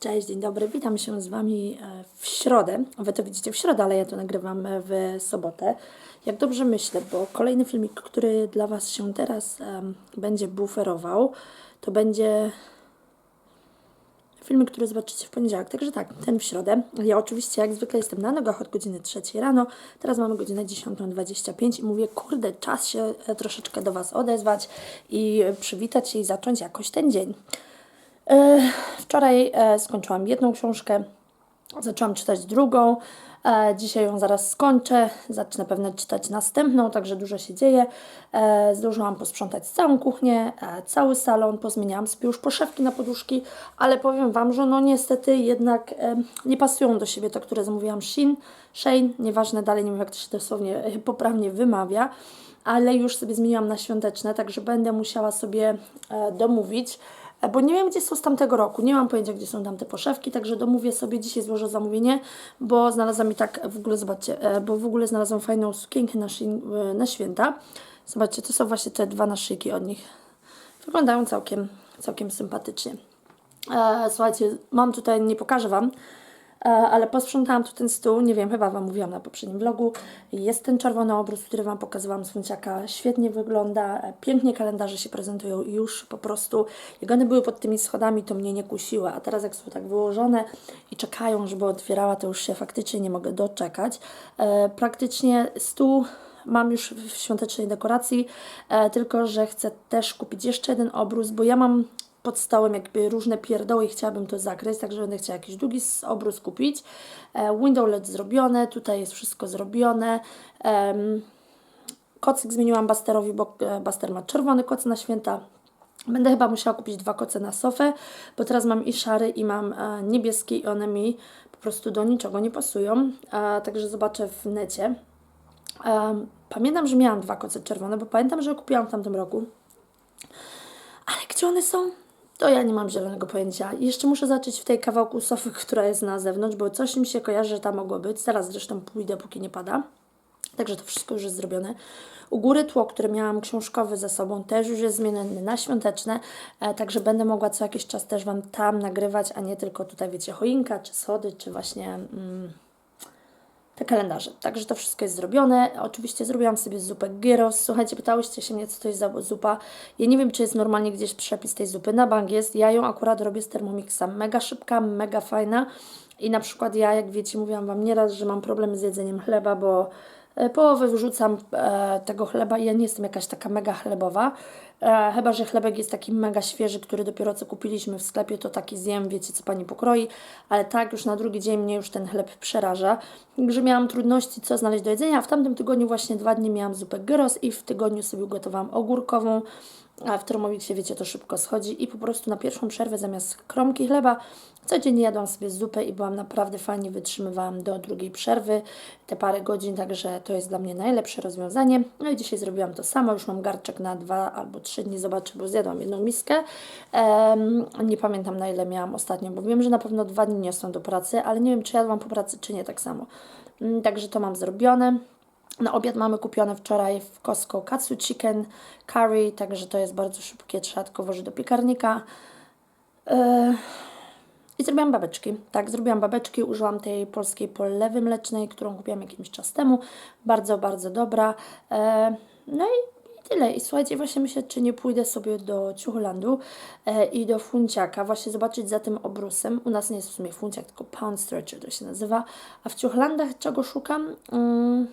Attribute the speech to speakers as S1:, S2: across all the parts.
S1: Cześć, dzień dobry, witam się z Wami e, w środę. Wy to widzicie w środę, ale ja to nagrywam e, w sobotę. Jak dobrze myślę, bo kolejny filmik, który dla Was się teraz em, będzie buferował, to będzie filmik, który zobaczycie w poniedziałek. Także tak, ten w środę. Ja oczywiście jak zwykle jestem na nogach od godziny 3 rano. Teraz mamy godzinę 10.25 i mówię, kurde, czas się e, troszeczkę do Was odezwać i przywitać się i zacząć jakoś ten dzień. E, Wczoraj e, skończyłam jedną książkę, zaczęłam czytać drugą. E, Dzisiaj ją zaraz skończę. Zacznę pewnie czytać następną, także dużo się dzieje. Zdążyłam posprzątać całą kuchnię, cały salon, pozmieniałam sobie już poszewki na poduszki, ale powiem Wam, że no niestety jednak nie pasują do siebie te, które zamówiłam Shein, Shane, nieważne dalej, nie wiem jak to się dosłownie poprawnie wymawia ale już sobie zmieniłam na świąteczne, także będę musiała sobie domówić, bo nie wiem, gdzie są z tamtego roku, nie mam pojęcia, gdzie są tamte poszewki, także domówię sobie, dzisiaj złożę zamówienie, bo znalazłam i tak, w ogóle zobaczcie, e, bo w ogóle znalazłam fajną sukienkę na, e, na święta. Zobaczcie, to są właśnie te dwa naszyjki od nich. Wyglądają całkiem, całkiem sympatycznie. E, słuchajcie, mam tutaj, nie pokażę Wam, e, ale posprzątałam tu ten stół, nie wiem, chyba Wam mówiłam na poprzednim vlogu. Jest ten czerwony obrus, który Wam pokazywałam z funciaka, świetnie wygląda, e, pięknie kalendarze się prezentują już po prostu. Jak one były pod tymi schodami, to mnie nie kusiły, a teraz jak są tak wyłożone i czekają, żeby otwierała, to już się faktycznie nie mogę doczekać. E, praktycznie stół mam już w świątecznej dekoracji, e, tylko że chcę też kupić jeszcze jeden obrus, bo ja mam pod stołem jakby różne pierdoły i chciałabym to zakryć, także będę chciała jakiś długi obrus kupić. E, window LED zrobione, tutaj jest wszystko zrobione. Kocyk zmieniłam Basterowi, bo e, Baster ma czerwony koc na święta. Będę chyba musiała kupić dwa koce na sofę, bo teraz mam i szary, i mam e, niebieski i one mi po prostu do niczego nie pasują. Także zobaczę w necie. Pamiętam, że miałam dwa koce czerwone, bo pamiętam, że kupiłam w tamtym roku. Ale gdzie one są? To ja nie mam zielonego pojęcia. Jeszcze muszę zacząć w tej kawałku sofy, która jest na zewnątrz, bo coś mi się kojarzy, że tam mogło być. Zaraz zresztą pójdę, póki nie pada. Także to wszystko już jest zrobione. U góry tło, które miałam książkowe ze sobą, też już jest zmienione na świąteczne, e, także będę mogła co jakiś czas też Wam tam nagrywać, a nie tylko tutaj, wiecie, choinka, czy schody, czy właśnie mm, te kalendarze. Także to wszystko jest zrobione. Oczywiście zrobiłam sobie zupę gyros. Słuchajcie, pytałyście się mnie, co to jest za zupa. Ja nie wiem, czy jest normalnie gdzieś przepis tej zupy. Na bank jest. Ja ją akurat robię z Thermomixa. Mega szybka, mega fajna. I na przykład ja, jak wiecie, mówiłam Wam nieraz, że mam problem z jedzeniem chleba, bo połowę wyrzucam e, tego chleba ja nie jestem jakaś taka mega chlebowa. E, chyba, że chlebek jest taki mega świeży, który dopiero co kupiliśmy w sklepie, to taki zjem, wiecie co Pani pokroi, ale tak już na drugi dzień mnie już ten chleb przeraża. Także miałam trudności, co znaleźć do jedzenia. W tamtym tygodniu właśnie dwa dni miałam zupę gyros i w tygodniu sobie ugotowałam ogórkową, a w Thermomixie, wiecie, to szybko schodzi i po prostu na pierwszą przerwę zamiast kromki chleba codziennie jadłam sobie zupę i byłam naprawdę fajnie, wytrzymywałam do drugiej przerwy te parę godzin, także to jest dla mnie najlepsze rozwiązanie. No i dzisiaj zrobiłam to samo, już mam garczek na dwa albo trzy dni, zobaczę, bo zjadłam jedną miskę. Em, nie pamiętam na ile miałam ostatnio, bo wiem, że na pewno dwa dni niosłam do pracy, ale nie wiem, czy jadłam po pracy, czy nie tak samo. Mm, Także to mam zrobione. Na obiad mamy kupione wczoraj w Costco katsu chicken curry, także to jest bardzo szybkie, trzeba tylko włożyć do piekarnika. E, I zrobiłam babeczki. Tak, zrobiłam babeczki, użyłam tej polskiej polewy mlecznej, którą kupiłam jakiś czas temu. Bardzo, bardzo dobra. E, no i tyle. I słuchajcie, właśnie myślę, czy nie pójdę sobie do Ciuchlandu e, i do Funciaka, właśnie zobaczyć za tym obrusem. U nas nie jest w sumie Funciak, tylko Pound Stretcher to się nazywa. A w Ciuchlandach czego szukam? Mm,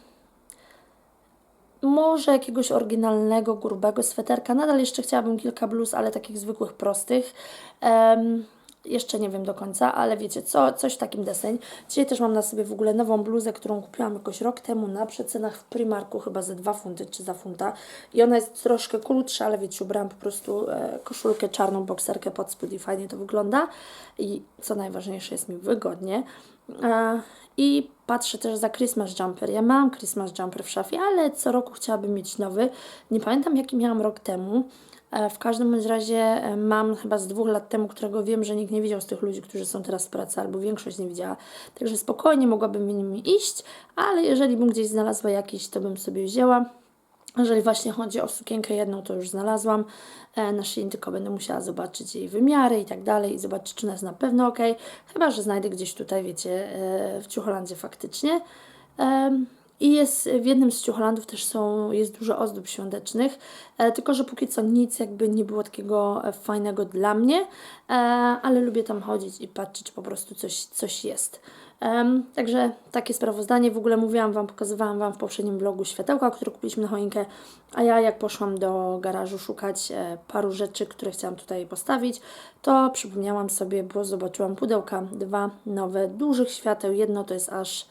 S1: może jakiegoś oryginalnego, grubego sweterka. Nadal jeszcze chciałabym kilka bluz, ale takich zwykłych, prostych. Em, jeszcze nie wiem do końca, ale wiecie, co, coś w takim deseń. Dzisiaj też mam na sobie w ogóle nową bluzę, którą kupiłam jakoś rok temu na przecenach w Primarku, chyba ze 2 funty czy za funta. I ona jest troszkę krótsza, ale wiecie, ubrałam po prostu e, koszulkę, czarną bokserkę pod spód i fajnie to wygląda. I co najważniejsze, jest mi wygodnie. E, I patrzę też za Christmas Jumper. Ja mam Christmas Jumper w szafie, ale co roku chciałabym mieć nowy. Nie pamiętam jaki miałam rok temu. E, W każdym razie e, mam chyba z dwóch lat temu, którego wiem, że nikt nie widział z tych ludzi, którzy są teraz w pracy, albo większość nie widziała. Także spokojnie mogłabym nimi iść, ale jeżeli bym gdzieś znalazła jakiś, to bym sobie wzięła. Jeżeli właśnie chodzi o sukienkę jedną, to już znalazłam e, na Shein, tylko będę musiała zobaczyć jej wymiary i tak dalej i zobaczyć, czy ona jest na pewno ok. Chyba, że znajdę gdzieś tutaj, wiecie, e, w Ciucholandzie faktycznie. I jest w jednym z ciucholandów też są, jest dużo ozdób świątecznych, e, tylko że póki co nic jakby nie było takiego fajnego dla mnie, ale lubię tam chodzić i patrzeć, po prostu coś, coś jest. Em, także takie sprawozdanie. W ogóle mówiłam Wam, pokazywałam Wam w poprzednim vlogu światełka, które kupiliśmy na choinkę, a ja jak poszłam do garażu szukać e, paru rzeczy, które chciałam tutaj postawić, to przypomniałam sobie, bo zobaczyłam pudełka, dwa nowe, dużych świateł. Jedno to jest aż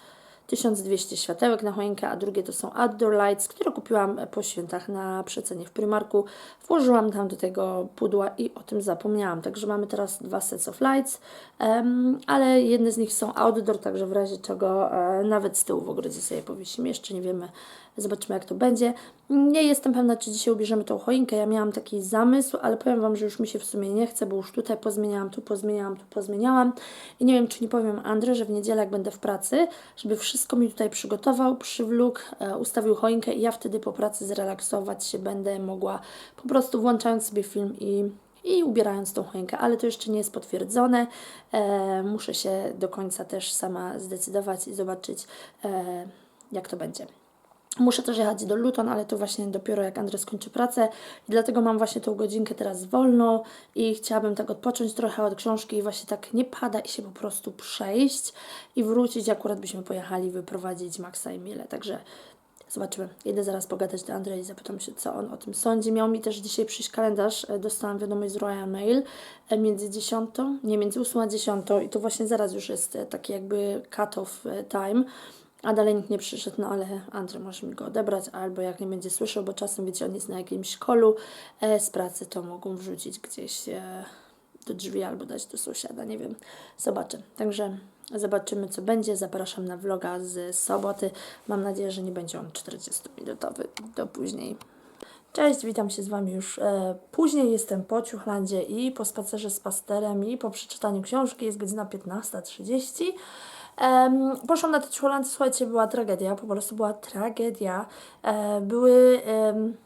S1: 1200 światełek na choinkę, a drugie to są Outdoor Lights, które kupiłam po świętach na przecenie w Primarku. Włożyłam tam do tego pudła i o tym zapomniałam. Także mamy teraz dwa sets of lights, em, ale jedne z nich są outdoor, także w razie czego e, nawet z tyłu w ogrodzie sobie powiesimy. Jeszcze nie wiemy, zobaczymy jak to będzie. Nie jestem pewna, czy dzisiaj ubierzemy tą choinkę. Ja miałam taki zamysł, ale powiem Wam, że już mi się w sumie nie chce, bo już tutaj pozmieniałam, tu pozmieniałam, tu pozmieniałam. I nie wiem, czy nie powiem Andrzej, że w niedzielę, jak będę w pracy, żeby wszystko mi tutaj przygotował, przywlókł, e, ustawił choinkę i ja wtedy po pracy zrelaksować się będę mogła po prostu włączając sobie film i i ubierając tą choinkę, ale to jeszcze nie jest potwierdzone. E, muszę się do końca też sama zdecydować i zobaczyć, e, jak to będzie. Muszę też jechać do Luton, ale to właśnie dopiero jak Andrzej skończy pracę i dlatego mam właśnie tą godzinkę teraz wolną i chciałabym tak odpocząć trochę od książki i właśnie tak nie pada i się po prostu przejść i wrócić. Akurat byśmy pojechali wyprowadzić Maxa i Milę, także zobaczymy. Jedę zaraz pogadać do Andrzeja i zapytam się, co on o tym sądzi. Miał mi też dzisiaj przyjść kalendarz, e, dostałam wiadomość z Royal Mail e, między 10, nie, między 8 a 10 i to właśnie zaraz już jest e, taki jakby cut-off time. A dalej nikt nie przyszedł, no ale Andrzej może mi go odebrać, albo jak nie będzie słyszał, bo czasem wiecie, on jest na jakimś kolu e, z pracy, to mogą wrzucić gdzieś e, do drzwi albo dać do sąsiada, nie wiem. Zobaczę. Także zobaczymy, co będzie. Zapraszam na vloga z soboty. Mam nadzieję, że nie będzie on 40-minutowy, do później. Cześć, witam się z Wami już e, później. Jestem po Ciuchlandzie i po spacerze z pasterem i po przeczytaniu książki. Jest godzina 15.30. Em, poszłam na te Ciuchlandy, słuchajcie, była tragedia, po prostu była tragedia. E, były em,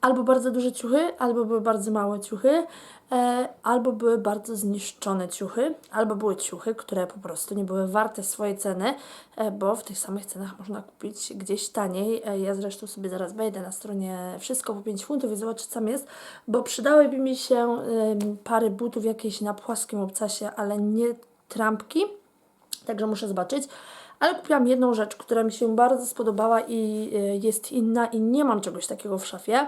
S1: albo bardzo duże ciuchy, albo były bardzo małe ciuchy, e, albo były bardzo zniszczone ciuchy, albo były ciuchy, które po prostu nie były warte swojej ceny, e, bo w tych samych cenach można kupić gdzieś taniej. E, ja zresztą sobie zaraz wejdę na stronie wszystko po 5 funtów i zobaczę co tam jest, bo przydałyby mi się em, pary butów jakieś na płaskim obcasie, ale nie trampki, także muszę zobaczyć. Ale kupiłam jedną rzecz, która mi się bardzo spodobała i y, jest inna i nie mam czegoś takiego w szafie.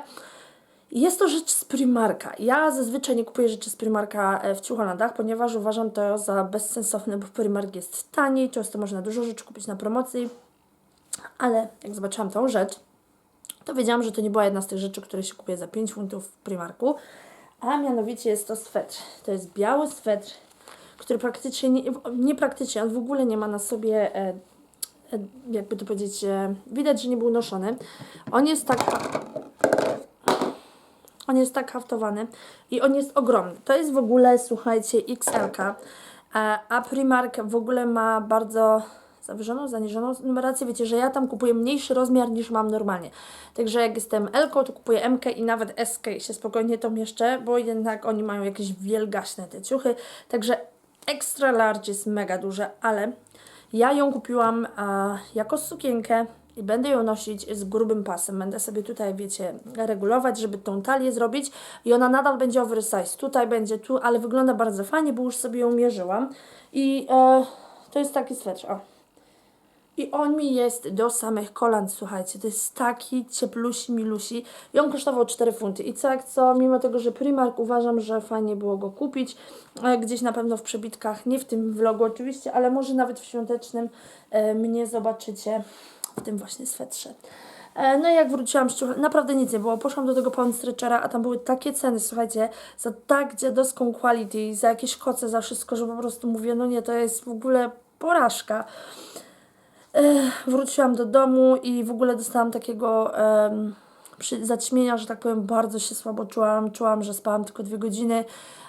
S1: Jest to rzecz z Primarka. Ja zazwyczaj nie kupuję rzeczy z Primarka e, w ciucholandach, ponieważ uważam to za bezsensowne, bo Primark jest taniej, często można dużo rzeczy kupić na promocji. Ale jak zobaczyłam tą rzecz, to wiedziałam, że to nie była jedna z tych rzeczy, które się kupuje za 5 funtów w Primarku, a mianowicie jest to swetr. To jest biały swetr, który praktycznie, nie, nie praktycznie, on w ogóle nie ma na sobie, e, e, jakby to powiedzieć, e, widać, że nie był noszony. On jest tak, on jest tak haftowany i on jest ogromny. To jest w ogóle, słuchajcie, XL, e, a Primark w ogóle ma bardzo zawyżoną, zaniżoną numerację. Wiecie, że ja tam kupuję mniejszy rozmiar niż mam normalnie. Także jak jestem L, to kupuję M i nawet S i się spokojnie to mieszczę, bo jednak oni mają jakieś wielgaśne te ciuchy. Także extra large jest mega duże, ale ja ją kupiłam a, jako sukienkę i będę ją nosić z grubym pasem. Będę sobie tutaj, wiecie, regulować, żeby tą talię zrobić i ona nadal będzie oversize. Tutaj będzie, tu, ale wygląda bardzo fajnie, bo już sobie ją mierzyłam. I e, to jest taki swetr, o. I on mi jest do samych kolan, słuchajcie, to jest taki cieplusi, milusi. I on kosztował 4 funty. I jak co, mimo tego, że Primark uważam, że fajnie było go kupić, e, gdzieś na pewno w przebitkach, nie w tym vlogu oczywiście, ale może nawet w świątecznym e, mnie zobaczycie w tym właśnie swetrze. E, No i jak wróciłam z naprawdę nic nie było. Poszłam do tego Pound Stretchera, a tam były takie ceny, słuchajcie, za tak dziadowską quality, za jakieś koce, za wszystko, że po prostu mówię, no nie, to jest w ogóle porażka. Wróciłam do domu i w ogóle dostałam takiego przy, zaćmienia, że tak powiem, bardzo się słabo czułam. Czułam, że spałam tylko dwie godziny,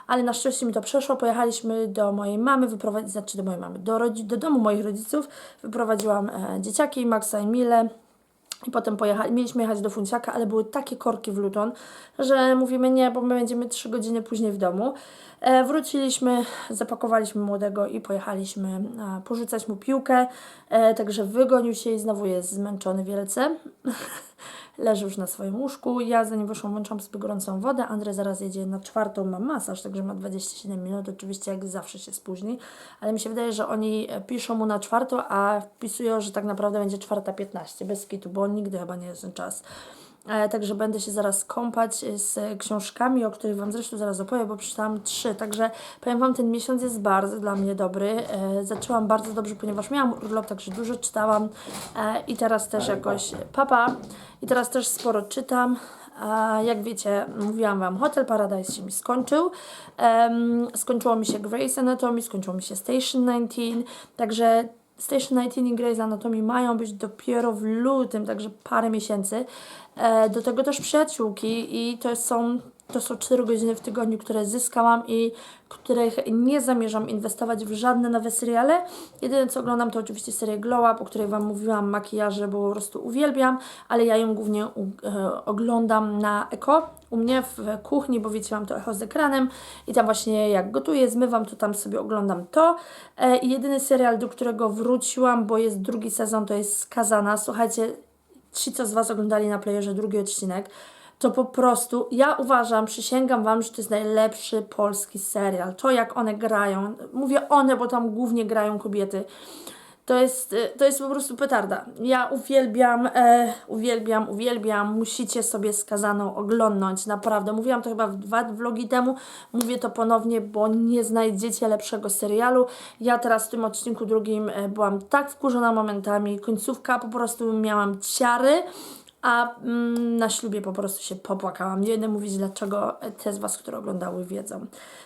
S1: ale na szczęście mi to przeszło. Pojechaliśmy do mojej mamy, znaczy do mojej mamy, do, do domu moich rodziców. Wyprowadziłam e, dzieciaki, Maxa i Milę. I potem pojechali, mieliśmy jechać do Funciaka, ale były takie korki w Luton, że mówimy nie, bo my będziemy 3 godziny później w domu. E, wróciliśmy, zapakowaliśmy młodego i pojechaliśmy e, porzucać mu piłkę. E, także wygonił się i znowu jest zmęczony wielce. Leży już na swoim łóżku. Ja zanim wyszłam, włączam sobie gorącą wodę. Andrzej zaraz jedzie na czwartą, ma masaż, także ma 27 minut. Oczywiście jak zawsze się spóźni, ale mi się wydaje, że oni piszą mu na czwartą, a wpisują, że tak naprawdę będzie czwarta 15, bez kitu, bo nigdy chyba nie jest ten czas. E, Także będę się zaraz kąpać e, z książkami, o których Wam zresztą zaraz opowiem, bo przeczytałam trzy. Także powiem Wam, ten miesiąc jest bardzo dla mnie dobry. E, Zaczęłam bardzo dobrze, ponieważ miałam urlop, także dużo czytałam i teraz też jakoś papa. I teraz też sporo czytam. A jak wiecie, mówiłam Wam, Hotel Paradise się mi skończył. Em, skończyło mi się Grey's Anatomy, skończyło mi się Station 19, także Station 19 i Grey's Anatomy mają być dopiero w lutym, także parę miesięcy. E, do tego też przyjaciółki i to są, to są 4 godziny w tygodniu, które zyskałam i których nie zamierzam inwestować w żadne nowe seriale. Jedyne co oglądam to oczywiście serię Glow Up, o której Wam mówiłam, makijaże, bo po prostu uwielbiam, ale ja ją głównie u, e, oglądam na Eko, u mnie w kuchni, bo wiecie, mam to echo z ekranem i tam właśnie jak gotuję, zmywam, to tam sobie oglądam to. E, I jedyny serial, do którego wróciłam, bo jest drugi sezon, to jest Skazana. Słuchajcie, ci, co z Was oglądali na playerze drugi odcinek, to po prostu ja uważam, przysięgam Wam, że to jest najlepszy polski serial. To jak one grają, mówię one, bo tam głównie grają kobiety. To jest, y, to jest po prostu petarda. Ja uwielbiam, e, uwielbiam, uwielbiam. Musicie sobie skazaną oglądnąć, naprawdę. Mówiłam to chyba w dwa vlogi temu, mówię to ponownie, bo nie znajdziecie lepszego serialu. Ja teraz w tym odcinku drugim e, byłam tak wkurzona momentami. Końcówka po prostu miałam ciary. A mm, na ślubie po prostu się popłakałam. Nie będę mówić, dlaczego te z Was, które oglądały, wiedzą.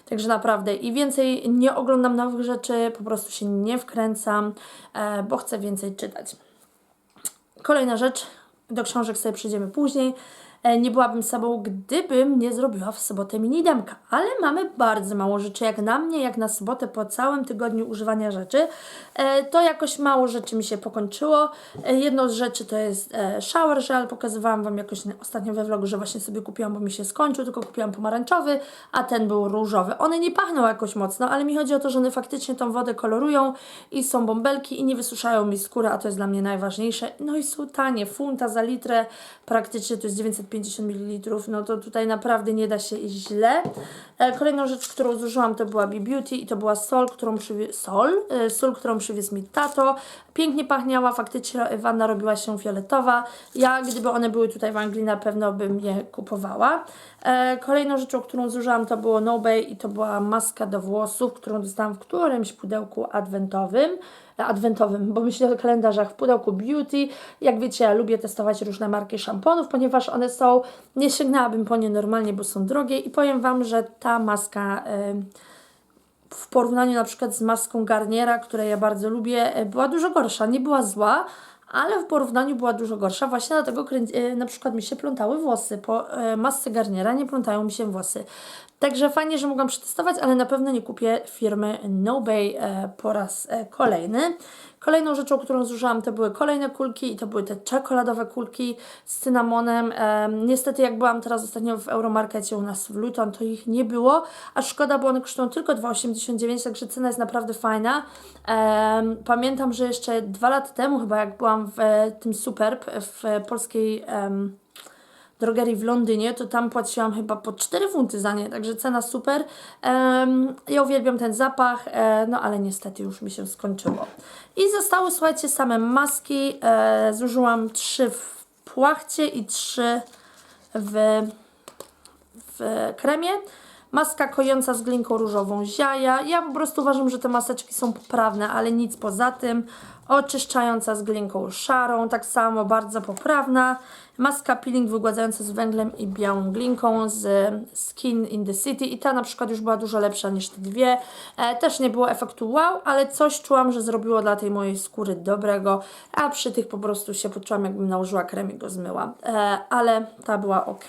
S1: Także naprawdę i więcej nie oglądam nowych rzeczy, po prostu się nie wkręcam, e, bo chcę więcej czytać. Kolejna rzecz, do książek sobie przejdziemy później. E, Nie byłabym sobą, gdybym nie zrobiła w sobotę mini demka. Ale mamy bardzo mało rzeczy, jak na mnie, jak na sobotę po całym tygodniu używania rzeczy. E, To jakoś mało rzeczy mi się pokończyło. E, Jedną z rzeczy to jest shower gel. Pokazywałam Wam jakoś ostatnio we vlogu, że właśnie sobie kupiłam, bo mi się skończył, tylko kupiłam pomarańczowy, a ten był różowy. One nie pachną jakoś mocno, ale mi chodzi o to, że one faktycznie tą wodę kolorują i są bąbelki i nie wysuszają mi skóry, a to jest dla mnie najważniejsze. No i są tanie, funta za litrę, praktycznie to jest 950 ml, no to tutaj naprawdę nie da się iść źle. E, Kolejną rzecz, którą zużyłam to była B-Beauty i to była sol, którą przywie... sol, e, sól, którą przywiózł mi tato. Pięknie pachniała, faktycznie wanna robiła się fioletowa. Ja, gdyby one były tutaj w Anglii, na pewno bym je kupowała. E, Kolejną rzeczą, którą zużyłam to było No Bay i to była maska do włosów, którą dostałam w którymś pudełku adwentowym adwentowym, bo myślę o kalendarzach w pudełku beauty. Jak wiecie, ja lubię testować różne marki szamponów, ponieważ one są, nie sięgnęłabym po nie normalnie, bo są drogie i powiem Wam, że ta maska w porównaniu na przykład z maską Garniera, której ja bardzo lubię, e, była dużo gorsza. Nie była zła, ale w porównaniu była dużo gorsza. Właśnie dlatego e, na przykład mi się plątały włosy. Po e, masce Garniera nie plątają mi się włosy. Także fajnie, że mogłam przetestować, ale na pewno nie kupię firmy No Bay e, po raz e, kolejny. Kolejną rzeczą, którą zużyłam, to były kolejne kulki i to były te czekoladowe kulki z cynamonem. Em, niestety, jak byłam teraz ostatnio w Euromarkecie u nas w Luton, to ich nie było, a szkoda, bo one kosztują tylko 2,89, także cena jest naprawdę fajna. Pamiętam, że jeszcze dwa lata temu chyba, jak byłam w e, tym Superb, w e, polskiej... drogerii w Londynie, to tam płaciłam chyba po 4 funty za nie, także cena super. Em, ja uwielbiam ten zapach, e, no ale niestety już mi się skończyło. I zostały, słuchajcie, same maski. E, zużyłam 3 w płachcie i 3 w, w kremie. Maska kojąca z glinką różową ziaja. Ja po prostu uważam, że te maseczki są poprawne, ale nic poza tym. Oczyszczająca z glinką szarą, tak samo bardzo poprawna. Maska peeling wygładzająca z węglem i białą glinką z Skin in the City i ta na przykład już była dużo lepsza niż te dwie. E, też nie było efektu wow, ale coś czułam, że zrobiło dla tej mojej skóry dobrego, a przy tych po prostu się poczułam jakbym nałożyła krem i go zmyła. E, ale ta była ok.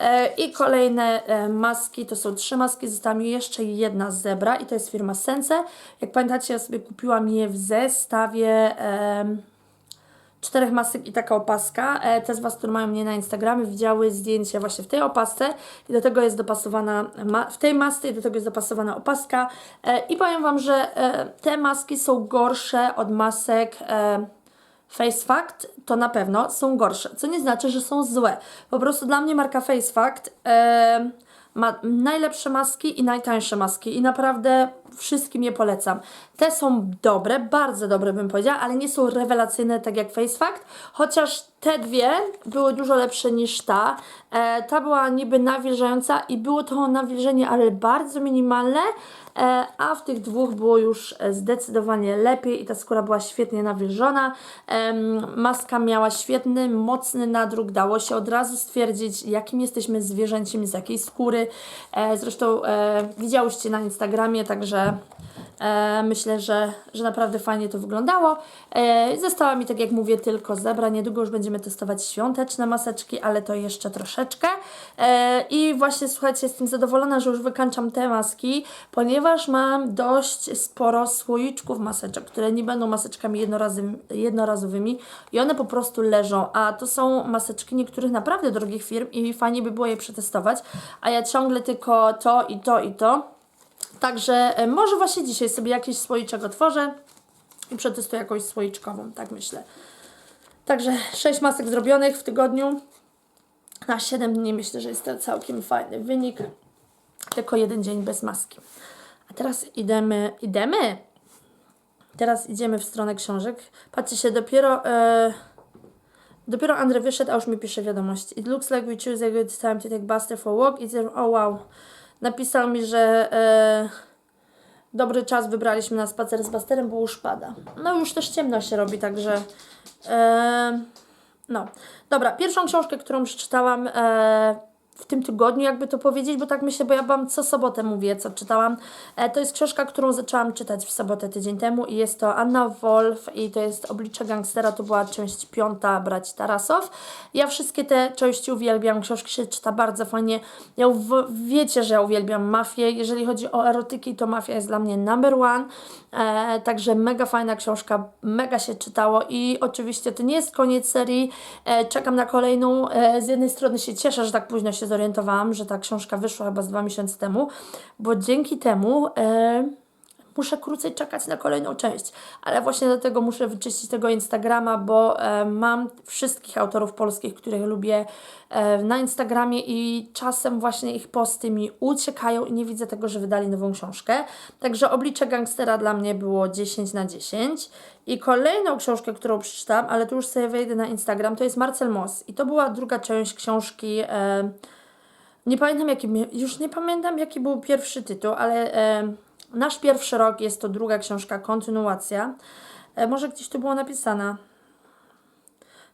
S1: E, I kolejne maski, to są trzy maski, została mi jeszcze jedna Zebra i to jest firma Sense. Jak pamiętacie, ja sobie kupiłam je w zestawie... czterech masek i taka opaska. E, te z Was, które mają mnie na Instagramie, widziały zdjęcie właśnie w tej opasce i do tego jest dopasowana, w tej masce i do tego jest dopasowana opaska. E, I powiem Wam, że e, te maski są gorsze od masek Face Fact, to na pewno są gorsze, co nie znaczy, że są złe. Po prostu dla mnie marka Face Fact e, ma najlepsze maski i najtańsze maski i naprawdę wszystkim je polecam. Te są dobre, bardzo dobre bym powiedziała, ale nie są rewelacyjne tak jak Face Fact, chociaż te dwie były dużo lepsze niż ta. E, ta była niby nawilżająca i było to nawilżenie, ale bardzo minimalne, e, a w tych dwóch było już e, zdecydowanie lepiej i ta skóra była świetnie nawilżona. Em, maska miała świetny, mocny nadruk, dało się od razu stwierdzić, jakim jesteśmy zwierzęciem, z jakiej skóry. E, zresztą e, widziałyście na Instagramie, także E, myślę, że, że naprawdę fajnie to wyglądało. E, została mi, tak jak mówię, tylko zebra. Niedługo już będziemy testować świąteczne maseczki, ale to jeszcze troszeczkę. E, I właśnie słuchajcie, jestem zadowolona, że już wykańczam te maski, ponieważ mam dość sporo słoiczków maseczek, które nie będą maseczkami jednorazowymi, jednorazowymi i one po prostu leżą. A to są maseczki niektórych naprawdę drogich firm i fajnie by było je przetestować. A ja ciągle tylko to i to i to. Także e, może właśnie dzisiaj sobie jakiś słoiczek otworzę i przetestuję jakąś słoiczkową, tak myślę. Także 6 masek zrobionych w tygodniu. Na 7 dni myślę, że jest to całkiem fajny wynik. Tylko jeden dzień bez maski. A teraz idziemy, idziemy. Teraz idziemy w stronę książek. Patrzcie się, dopiero e, dopiero Andrzej wyszedł, a już mi pisze wiadomość. It looks like we choose a good time to take Buster for a walk. It's a, oh wow. Napisał mi, że e, dobry czas wybraliśmy na spacer z Busterem, bo już pada. No już też ciemno się robi, także e, no. Dobra, pierwszą książkę, którą przeczytałam e, w tym tygodniu, jakby to powiedzieć, bo tak myślę, bo ja Wam co sobotę mówię, co czytałam. E, to jest książka, którą zaczęłam czytać w sobotę tydzień temu i jest to Anna Wolf i to jest Oblicze Gangstera, to była część piąta Brać Tarasow. Ja wszystkie te części uwielbiam, książki się czyta bardzo fajnie. Ja wiecie, że ja uwielbiam mafię. Jeżeli chodzi o erotyki, to mafia jest dla mnie number one. E, także mega fajna książka, mega się czytało i oczywiście to nie jest koniec serii. E, czekam na kolejną. E, z jednej strony się cieszę, że tak późno się zorientowałam, że ta książka wyszła chyba z dwa miesiące temu, bo dzięki temu e, muszę krócej czekać na kolejną część. Ale właśnie dlatego muszę wyczyścić tego Instagrama, bo e, mam wszystkich autorów polskich, których lubię e, na Instagramie i czasem właśnie ich posty mi uciekają i nie widzę tego, że wydali nową książkę. Także Oblicze Gangstera dla mnie było 10 na 10. I kolejną książkę, którą przeczytałam, ale tu już sobie wejdę na Instagram, to jest Marcel Moss. I to była druga część książki... E, nie pamiętam jaki, już nie pamiętam jaki był pierwszy tytuł, ale e, nasz pierwszy rok jest to druga książka, kontynuacja. E, może gdzieś tu było napisane.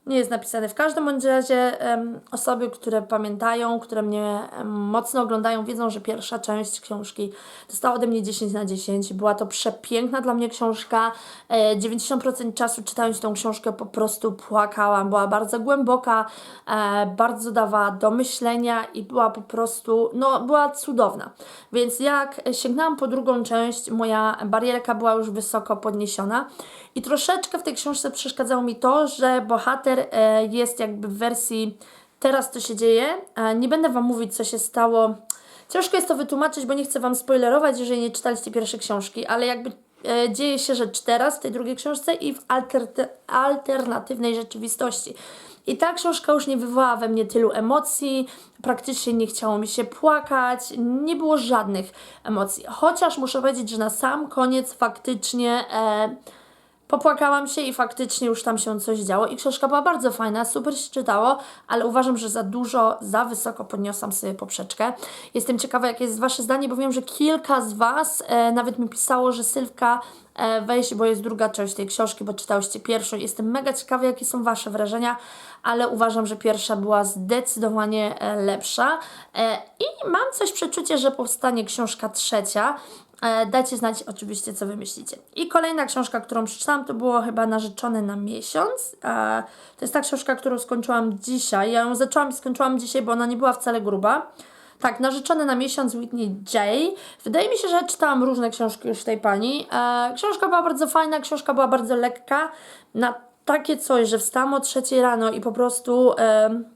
S1: Nie jest napisane. W każdym bądź razie em, osoby, które pamiętają, które mnie em, mocno oglądają, wiedzą, że pierwsza część książki dostała ode mnie 10 na 10. Była to przepiękna dla mnie książka. E, 90% czasu czytając tą książkę po prostu płakałam. Była bardzo głęboka, e, bardzo dawała do myślenia i była po prostu, no była cudowna. Więc jak sięgnęłam po drugą część, moja barierka była już wysoko podniesiona i troszeczkę w tej książce przeszkadzało mi to, że bohater e, jest jakby w wersji teraz to się dzieje. Nie będę Wam mówić, co się stało. Ciężko jest to wytłumaczyć, bo nie chcę Wam spoilerować, jeżeli nie czytaliście pierwszej książki, ale jakby e, dzieje się rzecz teraz w tej drugiej książce i w alter- alternatywnej rzeczywistości. I ta książka już nie wywołała we mnie tylu emocji, praktycznie nie chciało mi się płakać, nie było żadnych emocji. Chociaż muszę powiedzieć, że na sam koniec faktycznie e, popłakałam się i faktycznie już tam się coś działo. I książka była bardzo fajna, super się czytało, ale uważam, że za dużo, za wysoko podniosłam sobie poprzeczkę. Jestem ciekawa, jakie jest Wasze zdanie, bo wiem, że kilka z Was e, nawet mi pisało, że Sylwka e, weź, bo jest druga część tej książki, bo czytałyście pierwszą. Jestem mega ciekawa, jakie są Wasze wrażenia, ale uważam, że pierwsza była zdecydowanie e, lepsza. E, I mam coś przeczucie, że powstanie książka trzecia. E, Dajcie znać oczywiście, co wy myślicie. I kolejna książka, którą przeczytałam, to było chyba Narzeczony na miesiąc. E, To jest ta książka, którą skończyłam dzisiaj. Ja ją zaczęłam i skończyłam dzisiaj, bo ona nie była wcale gruba. Tak, Narzeczony na miesiąc Whitney J. Wydaje mi się, że czytałam różne książki już tej pani. E, książka była bardzo fajna, książka była bardzo lekka. Na takie coś, że wstałam o trzeciej rano i po prostu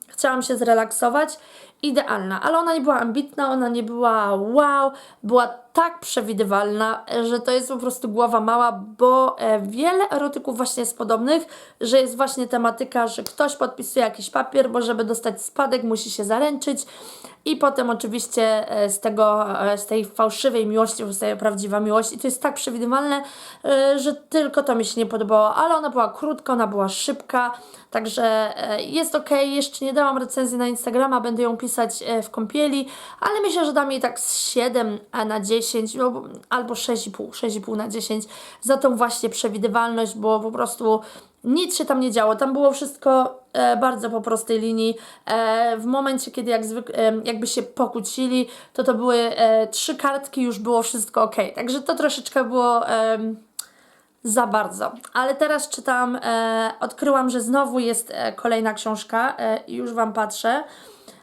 S1: chciałam się zrelaksować, idealna. Ale ona nie była ambitna, ona nie była wow, była tak przewidywalna, że to jest po prostu głowa mała, bo e, wiele erotyków właśnie jest podobnych, że jest właśnie tematyka, że ktoś podpisuje jakiś papier, bo żeby dostać spadek musi się zaręczyć i potem oczywiście e, z tego, e, z tej fałszywej miłości powstaje prawdziwa miłość i to jest tak przewidywalne, że tylko to mi się nie podobało, ale ona była krótka, ona była szybka, także jest ok, jeszcze nie dałam recenzji na Instagrama, będę ją pisać w kąpieli, ale myślę, że dam jej tak z 7 na 10 no, albo 6,5, 6,5 na 10 za tą właśnie przewidywalność, bo po prostu nic się tam nie działo. Tam było wszystko e, bardzo po prostej linii. E, w momencie, kiedy jak zwyk- e, jakby się pokłócili, to to były e, trzy kartki, już było wszystko ok. Także to troszeczkę było em, za bardzo. Ale teraz czytam, e, odkryłam, że znowu jest e, kolejna książka e, już Wam patrzę.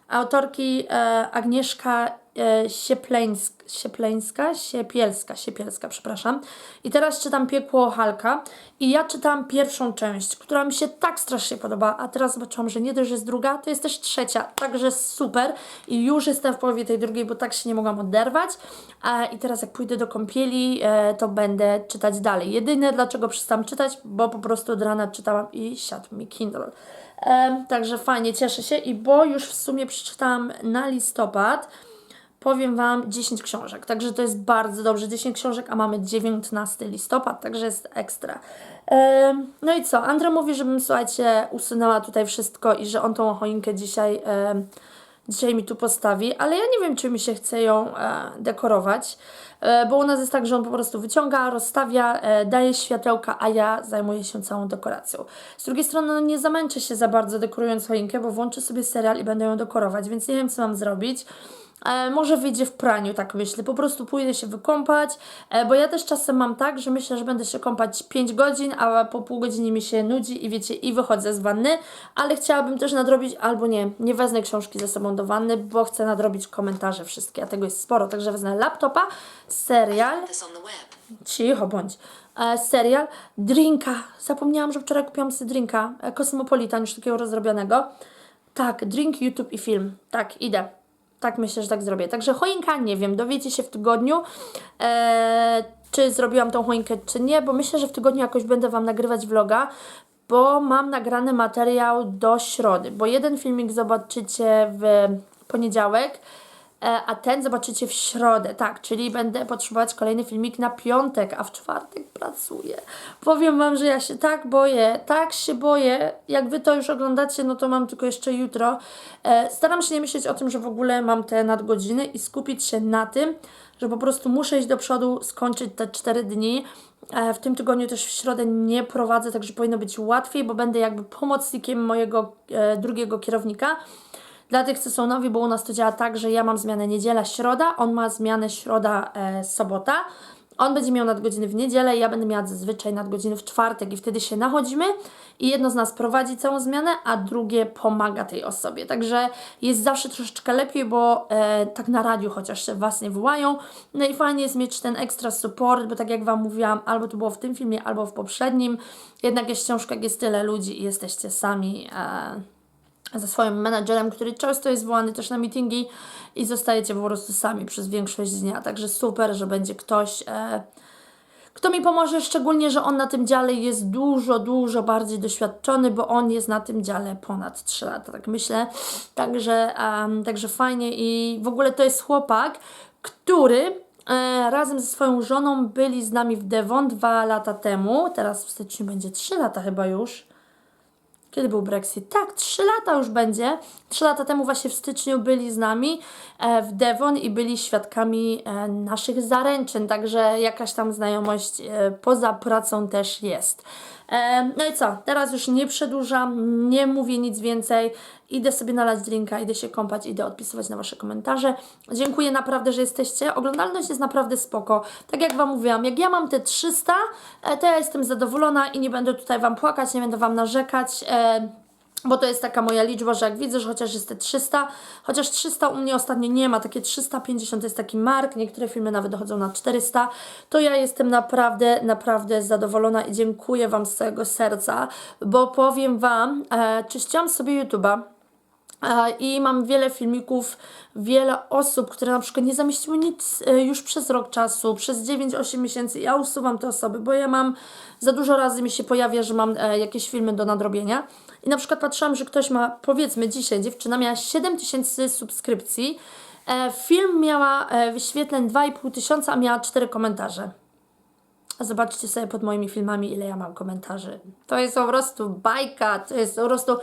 S1: Autorki e, Agnieszka e, Siepleńsk, Siepleńska, Siepielska, Siepielska, przepraszam. I teraz czytam Piekło Halka i ja czytam pierwszą część, która mi się tak strasznie podoba, a teraz zobaczyłam, że nie dość, że jest druga, to jest też trzecia, także super i już jestem w połowie tej drugiej, bo tak się nie mogłam oderwać i teraz jak pójdę do kąpieli, e, to będę czytać dalej. Jedyne dlaczego przestałam czytać, bo po prostu od rana czytałam i siadł mi Kindle. Także fajnie, cieszę się i bo już w sumie przeczytałam na listopad, powiem Wam 10 książek, także to jest bardzo dobrze, 10 książek, a mamy 19 listopad, także jest ekstra. No i co, Andra mówi, żebym, słuchajcie, usunęła tutaj wszystko i że on tą choinkę dzisiaj, dzisiaj mi tu postawi, ale ja nie wiem, czy mi się chce ją e, dekorować, e, bo u nas jest tak, że on po prostu wyciąga, rozstawia, e, daje światełka, a ja zajmuję się całą dekoracją. Z drugiej strony no, nie zamęczę się za bardzo dekorując choinkę, bo włączę sobie serial i będę ją dekorować, więc nie wiem, co mam zrobić. E, może wyjdzie w praniu, tak myślę. Po prostu pójdę się wykąpać, e, bo ja też czasem mam tak, że myślę, że będę się kąpać 5 godzin, a po pół godziny mi się nudzi i wiecie, i wychodzę z wanny, ale chciałabym też nadrobić, albo nie, nie wezmę książki ze sobą do wanny, bo chcę nadrobić komentarze wszystkie, a tego jest sporo, także wezmę laptopa, serial, cicho bądź, e, serial, drinka, zapomniałam, że wczoraj kupiłam sobie drinka, e, Cosmopolitan, już takiego rozrobionego, tak, drink, YouTube i film, tak, idę. Tak myślę, że tak zrobię. Także choinka, nie wiem, dowiecie się w tygodniu, e, czy zrobiłam tą choinkę, czy nie, bo myślę, że w tygodniu jakoś będę Wam nagrywać vloga, bo mam nagrany materiał do środy, bo jeden filmik zobaczycie w poniedziałek, a ten zobaczycie w środę, tak, czyli będę potrzebować kolejny filmik na piątek, a w czwartek pracuję. Powiem Wam, że ja się tak boję, tak się boję. Jak Wy to już oglądacie, no to mam tylko jeszcze jutro. E, staram się nie myśleć o tym, że w ogóle mam te nadgodziny i skupić się na tym, że po prostu muszę iść do przodu, skończyć te 4 dni. E, W tym tygodniu też w środę nie prowadzę, także powinno być łatwiej, bo będę jakby pomocnikiem mojego e, drugiego kierownika. Dla tych, co są nowi, bo u nas to działa tak, że ja mam zmianę niedziela, środa, on ma zmianę środa, e. On będzie miał nadgodziny w niedzielę, ja będę miała zazwyczaj nadgodziny w czwartek i wtedy się nachodzimy i jedno z nas prowadzi całą zmianę, a drugie pomaga tej osobie. Także jest zawsze troszeczkę lepiej, bo e, tak na radiu chociaż się Was nie wołają. No i fajnie jest mieć ten ekstra support, bo tak jak Wam mówiłam, albo to było w tym filmie, albo w poprzednim. Jednak jest ciężko, jak jest tyle ludzi i jesteście sami. E, ze swoim menadżerem, który często jest wołany też na meetingi i zostajecie po prostu sami przez większość dnia. Także super, że będzie ktoś, e, kto mi pomoże, szczególnie, że on na tym dziale jest dużo, dużo bardziej doświadczony, bo on jest na tym dziale ponad 3 lata, tak myślę. Także, em, także fajnie i w ogóle to jest chłopak, który e, razem ze swoją żoną byli z nami w Devon dwa lata temu. Teraz w styczniu będzie 3 lata chyba już. Kiedy był Brexit? Tak, trzy lata już będzie. Trzy lata temu właśnie w styczniu byli z nami e, w Devon i byli świadkami e, naszych zaręczyn, także jakaś tam znajomość e, poza pracą też jest. No i co? Teraz już nie przedłużam, nie mówię nic więcej. Idę sobie nalać drinka, idę się kąpać, idę odpisywać na Wasze komentarze. Dziękuję naprawdę, że jesteście. Oglądalność jest naprawdę spoko. Tak jak Wam mówiłam, jak ja mam te 300, e, to ja jestem zadowolona i nie będę tutaj Wam płakać, nie będę Wam narzekać. E, bo to jest taka moja liczba, że jak widzę, że chociaż jest te 300, chociaż 300 u mnie ostatnio nie ma, takie 350 to jest taki mark, niektóre filmy nawet dochodzą na 400, to ja jestem naprawdę, naprawdę zadowolona i dziękuję Wam z całego serca, bo powiem Wam, e, czyściłam sobie YouTube'a, I mam wiele filmików, wiele osób, które na przykład nie zamieściły nic e, już przez rok czasu, przez 9-8 miesięcy. Ja usuwam te osoby, bo ja mam, za dużo razy mi się pojawia, że mam e, jakieś filmy do nadrobienia. I na przykład patrzyłam, że ktoś ma, powiedzmy dzisiaj, dziewczyna miała 7 tysięcy subskrypcji, e, film miała wyświetleń 2,5 tysiąca, a miała 4 komentarze. Zobaczcie sobie pod moimi filmami, ile ja mam komentarzy. To jest po prostu bajka, to jest po prostu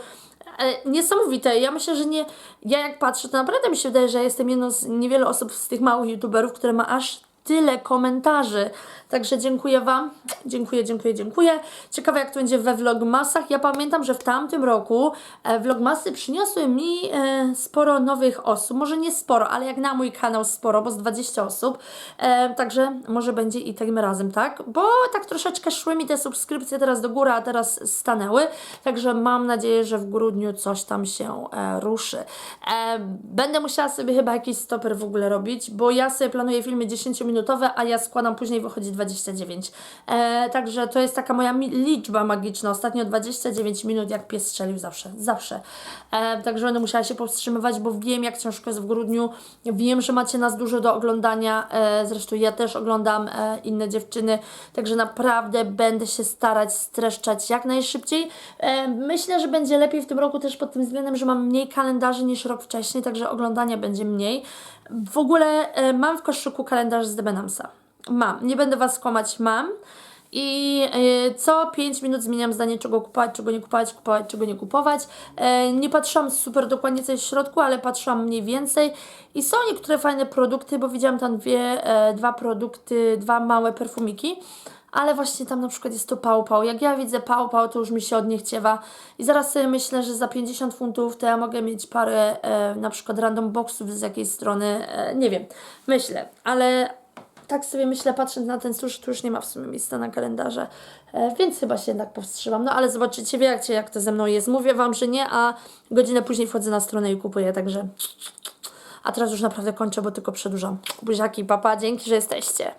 S1: niesamowite. Ja myślę, że nie. Ja jak patrzę, to naprawdę mi się wydaje, że jestem jedną z niewielu osób z tych małych youtuberów, które ma aż tyle komentarzy. Także dziękuję Wam. Dziękuję, dziękuję, dziękuję. Ciekawe jak to będzie we vlogmasach. Ja pamiętam, że w tamtym roku e, vlogmasy przyniosły mi e, sporo nowych osób. Może nie sporo, ale jak na mój kanał sporo, bo z 20 osób. E, także może będzie i tym razem, tak? Bo tak troszeczkę szły mi te subskrypcje teraz do góry, a teraz stanęły. Także mam nadzieję, że w grudniu coś tam się ruszy. Będę musiała sobie chyba jakiś stoper w ogóle robić, bo ja sobie planuję filmy 10-minutowe, a ja składam później wychodzi 29. E, także to jest taka moja liczba magiczna. Ostatnio 29 minut, jak pies strzelił zawsze. Zawsze. E, także będę musiała się powstrzymywać, bo wiem, jak ciężko jest w grudniu. Wiem, że macie nas dużo do oglądania. E, zresztą ja też oglądam e, inne dziewczyny. Także naprawdę będę się starać streszczać jak najszybciej. E, myślę, że będzie lepiej w tym roku też pod tym względem, że mam mniej kalendarzy niż rok wcześniej, także oglądania będzie mniej. W ogóle e, mam w koszyku kalendarz z Debenamsa. Mam. Nie będę Was kłamać, mam. I y, co 5 minut zmieniam zdanie, czego kupować, czego nie kupować, kupować, czego nie kupować. E, nie patrzyłam super dokładnie, co jest w środku, ale patrzyłam mniej więcej. I są niektóre fajne produkty, bo widziałam tam dwie, e, dwa produkty, dwa małe perfumiki. Ale właśnie tam na przykład jest to pał pał. Jak ja widzę pał pał, to już mi się od nich ciewa. I zaraz sobie myślę, że za 50 funtów to ja mogę mieć parę e, na przykład random boxów z jakiejś strony. E, nie wiem, myślę, ale tak sobie myślę, patrząc na ten susz, tu już nie ma w sumie miejsca na kalendarze, e, więc chyba się jednak powstrzymam. No ale zobaczycie, wiecie jak to ze mną jest. Mówię Wam, że nie, a godzinę później wchodzę na stronę i kupuję, także... A teraz już naprawdę kończę, bo tylko przedłużam. Buziaki, papa, dzięki, że jesteście.